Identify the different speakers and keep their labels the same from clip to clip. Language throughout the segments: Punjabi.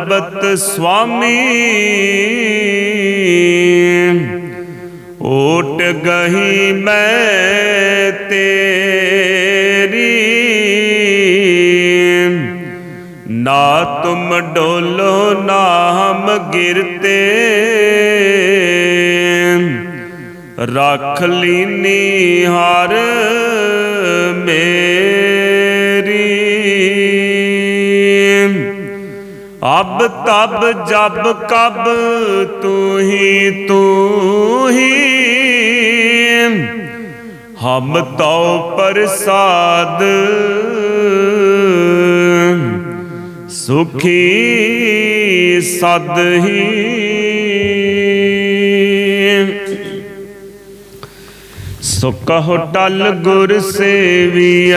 Speaker 1: ਪਰਬਤ ਸੁਆਮੀ ਓਟ ਗਹੀ ਮੈਂ ਤੇਰੀ। ਨਾ ਤੁਮ ਡੋਲੋ ਨਾ ਹਮ ਗਿਰਤੇ ਰੱਖ ਲੀਨੀ ਹਰ ਮੇਰੀ। ਅਬ ਤਬ ਜਬ ਕਬ ਤੂੰ ਹੀ ਤੂੰ ਹੀ ਹਮ ਤਉ ਪ੍ਰਸਾਦ। ਸੁਖੀ ਸਦ ਹੀ। ਸੋ ਕਹੋ ਟਲ ਗੁਰ ਸੇਵੀਐ।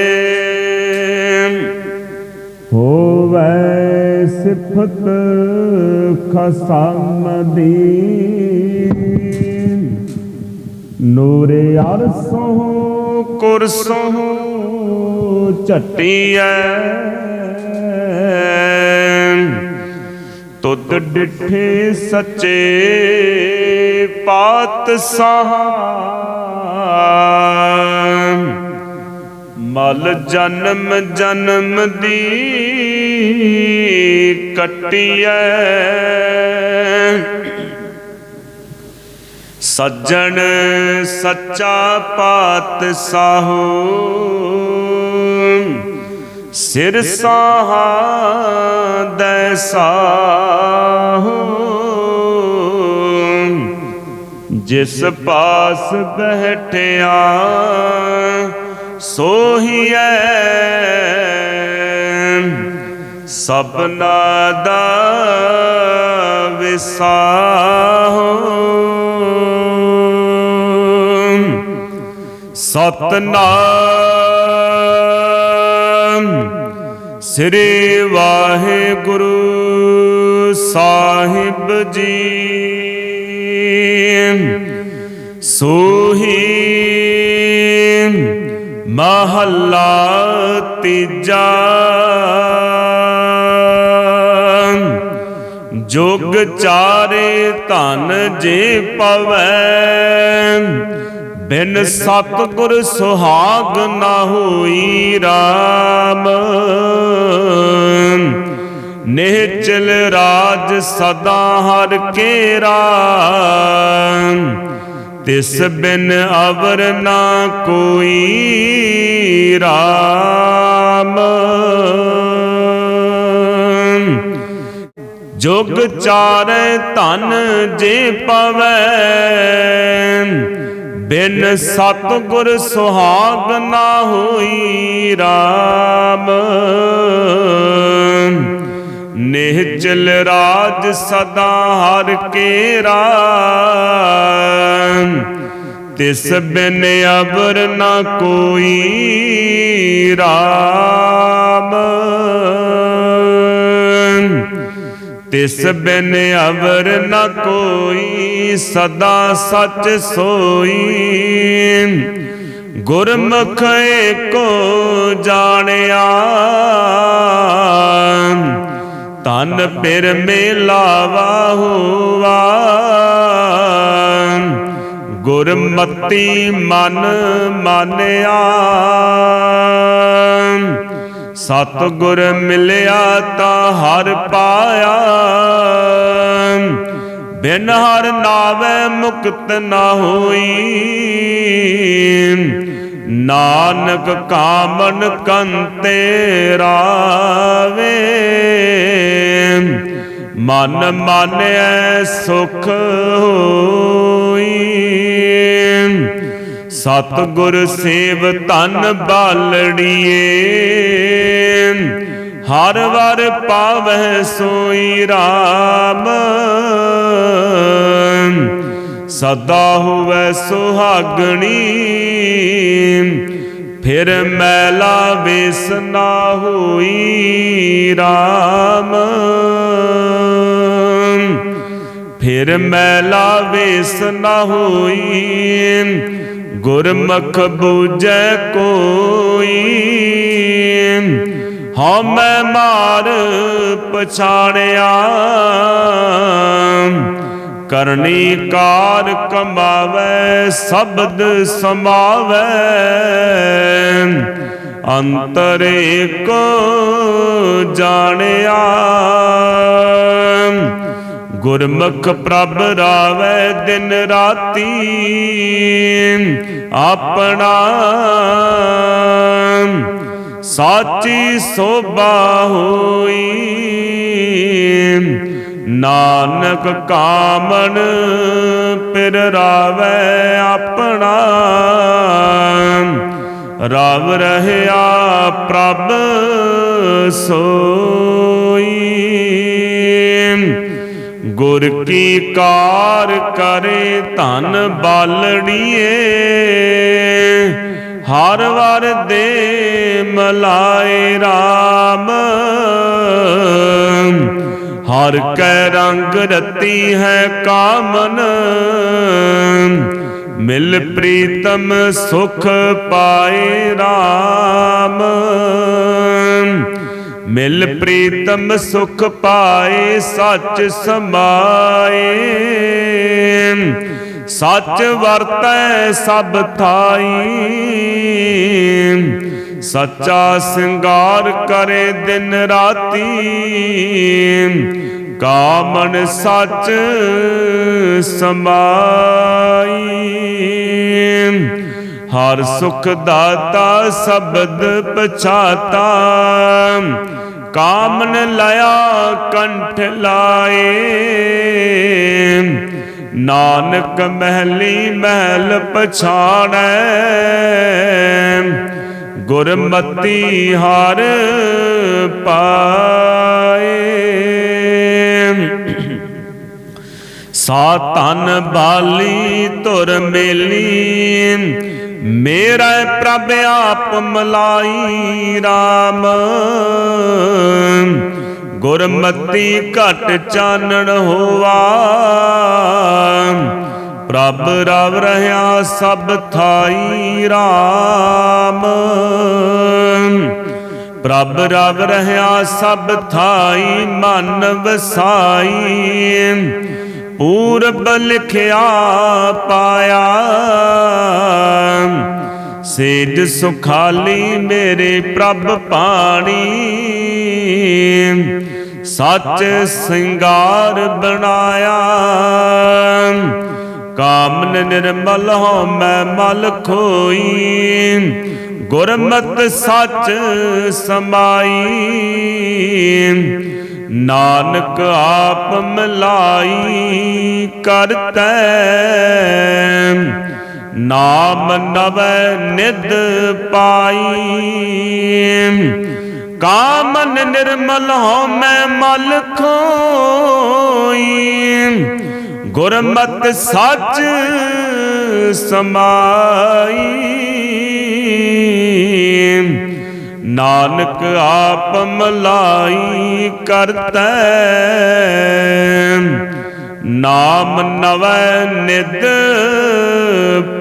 Speaker 1: ਹੋਵੇ ਸਿਫਤ ਖਸਮ ਦੀ ਨੂਰੇ ਅਰਸੋਂ ਕੁਰਸੋਂ ਝਟੀਐ। ਤੁਧ ਡਿਠੇ ਸੱਚੇ ਪਾਤਸ਼ਾਹ। ਮਲ ਜਨਮ ਜਨਮ ਦੀ ਕਟਿਐ। ਸੱਜਣ ਸੱਚਾ ਪਾਤ ਪਾਤਸ਼ਾਹੋ। ਸਿਰ ਸਾਹਾ ਦੈ ਸਾਹੋ। ਜਿਸ ਪਾਸ ਬਹਿਠਿਆ ਸੋਹੀਐ। ਸਭਨਾ ਦਾ ਵਿਸਾਹੋ। ਸਤਨਾਮ ਸ੍ਰੀ ਵਾਹਿਗੁਰੂ ਸਾਹਿਬ ਜੀ। ਸੋਹੀ ਮਹੱਲਾ ਤੀਜਾ। ਜੁਗ ਚਾਰੇ ਧਨ ਜੇ ਪਵੈ। ਬਿਨ ਸਤਿਗੁਰ ਸੁਹਾਗ ਨਾ ਹੋਈ RAM ਨਿਹਚਲ ਰਾਜ ਸਦਾ ਹਰ ਕੇਰਾ ਤਿਸ ਬਿਨ ਅਵਰ ਨਾ ਕੋਈ RAM ਜੁਗ ਚਾਰੇ ਧਨ ਜੇ ਪਵੈ, ਬਿਨ ਸਤਿਗੁਰ ਸੁਹਾਗ ਨਾ ਹੋਈ RAM ਨਿਹਚਲ ਰਾਜ ਸਦਾ ਹਰ ਕੇਰਾ ਤਿਸ ਬਿਨ ਅਬਰ ਨਾ ਕੋਈ RAM ਤਿਸ ਬਿਨ ਅਵਰ ਨ ਕੋਈ ਸਦਾ ਸੱਚ ਸੋਈ। ਗੁਰਮੁਖ ਕੋ ਜਾਣਿਆ। ਤਨ ਪਿਰ ਮੇਲਾਵਾ ਹੋਵਾ ਗੁਰਮਤੀ ਮਨ ਮਾਨਿਆ ਸਤ ਗੁਰ ਮਿਲਿਆ ਤਾਂ ਹਰ ਪਾਇਆ ਬਿਨ ਹਰ ਨਾਵੇ ਮੁਕਤ ਨਾ ਹੋਈ ਨਾਨਕ ਕਾਮਨ ਕੰਤੇ ਮਨ ਮਾਨਿਐ ਸੁਖ ਹੋਈ। ਸਤ ਗੁਰ ਸੇਵ ਧਨ ਬਾਲੜੀਏ। ਹਰ ਵਰ ਪਾਵੈ ਸੋਈ RAM ਸਦਾ ਹੋਵੈ ਸੁਹਾਗਣੀ। ਫਿਰ ਮੈਲਾ ਵੇਸ ਨਾ ਹੋਈ RAM ਫਿਰ ਮੈਲਾ ਵੇਸ ਨਾ ਹੋਈ। ਗੁਰਮੁਖ ਬੂਝੈ ਕੋਈ। ਹਉ ਮੈਂ ਮਾਰ ਪਛਾਣਿਆ। ਕਰਨੀ ਕਾਰ ਕਮਾਵੇ, ਸ਼ਬਦ ਸਮਾਵੇ। ਅੰਤਰ ਕੋ ਜਾਣਿਆ। ਗੁਰਮੁਖ ਪ੍ਰਭ ਰਾਵੇ ਦਿਨ ਰਾਤੀ, ਆਪਣਾ ਸਾਚੀ ਸੋਭਾ ਹੋਈ। ਨਾਨਕ ਕਾਮਨ ਪਿਰ ਰਾਵੇ ਆਪਣਾ, ਰਵ ਰਹਿਆ ਪ੍ਰਭ ਸੋਈ। ਗੁਰ ਕੀ ਕਾਰ ਕਰੇ ਧਨ ਬਾਲੜੀਏ ਹਰ ਵਾਰ ਦੇ ਮਲਾਏ RAM ਹਰ ਕੈ ਰੰਗ ਰਤੀ ਹੈ ਕਾਮਨ। ਮਿਲ ਪ੍ਰੀਤਮ ਸੁਖ ਪਾਏ RAM ਮਿਲ ਪ੍ਰੀਤਮ ਸੁਖ ਪਾਏ ਸੱਚ ਸਮਾਏ। ਸੱਚ ਵਰਤੈ ਸਭ ਥਾਈ। ਸੱਚਾ ਸਿੰਗਾਰ ਕਰੇ ਦਿਨ ਰਾਤੀ। ਕਾਮਨ ਸੱਚ ਸਮਾਈ। ਹਰ ਸੁਖ ਦਾਤਾ ਸ਼ਬਦ ਪਛਾਤਾ। ਕਾਮਨ ਲਿਆ ਕੰਠ ਲਾਏ। ਨਾਨਕ ਮਹਿਲੀ ਮਹਿਲ ਪਛਾਣੈ। ਗੁਰਮਤੀ ਹਰ ਪਾਏ। ਸਾ ਤਨ ਬਾਲੀ ਧੁਰ ਮੇਲੀ। ਮੇਰਾ ਪ੍ਰਭ ਆਪ ਮਲਾਈ RAM ਗੁਰਮਤੀ ਘਟ ਚਾਨਣ ਹੋਵਾ ਪ੍ਰਭ ਰਵ ਰਹਾ ਸਭ ਥਾਈ RAM ਪ੍ਰਭ ਰਵ ਰਹਾ ਸਭ ਥਾਈ ਮਨ ਵਸਾਈ। ਪੂਰਬ ਲਿਖਿਆ ਪਾਇਆ। ਸੇਜ ਸੁਖਾਲੀ ਮੇਰੇ ਪ੍ਰਭ ਪਾਣੀ। ਸੱਚ ਸਿੰਗਾਰ ਬਣਾਇਆ। ਕਾਮਨ ਨਿਰਮਲ ਹੋ ਮੈਂ ਮਲ ਖੋਈ। ਗੁਰਮਤ ਸੱਚ ਸਮਾਈ। ਨਾਨਕ ਆਪ ਮਲਾਈ ਕਰਤੈ। ਨਾਮ ਨਵੈ ਨਿਦ ਪਾਈ। ਕਾਮਨ ਨਿਰਮਲ ਹੋ ਮੈਂ ਮਲ ਖੋਈ। ਗੁਰਮਤ ਸੱਚ ਸਮਾਈ। ਨਾਨਕ ਆਪ ਮਲਾਈ ਕਰਤੈ। ਨਾਮ ਨਵੈ ਨਿਦ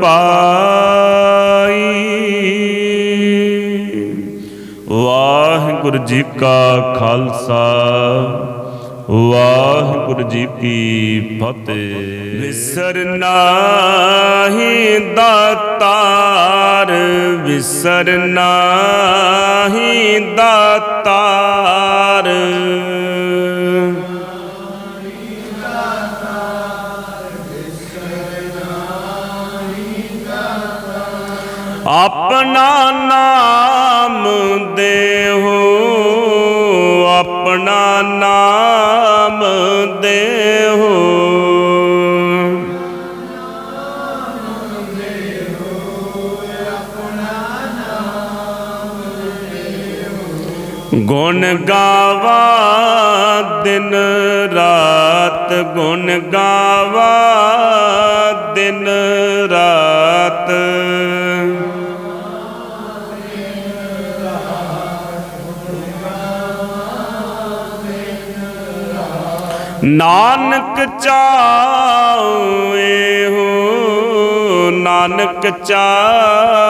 Speaker 1: ਪਾਈ। ਵਾਹਿਗੁਰੂ ਜੀ ਕਾ ਖਾਲਸਾ। ਵਾਹਿਗੁਰੂ ਜੀ ਕੀ ਫਤਿਹ। ਵਿਸਰਨਾ ਹੀ ਦਾਤਾਰ ਵਿਸਰਨਾ ਹੀ ਦਾਤਾਰ ਆਪਣਾ ਨਾਮ ਗੁਣ ਗਾਵਾ ਦਿਨ ਰਾਤ ਗੁਣ ਗਾਵਾ ਦਿਨ ਰਾਤ। ਨਾਨਕ ਚਾਉਏ ਹੋ ਨਾਨਕ ਚਾਉਏ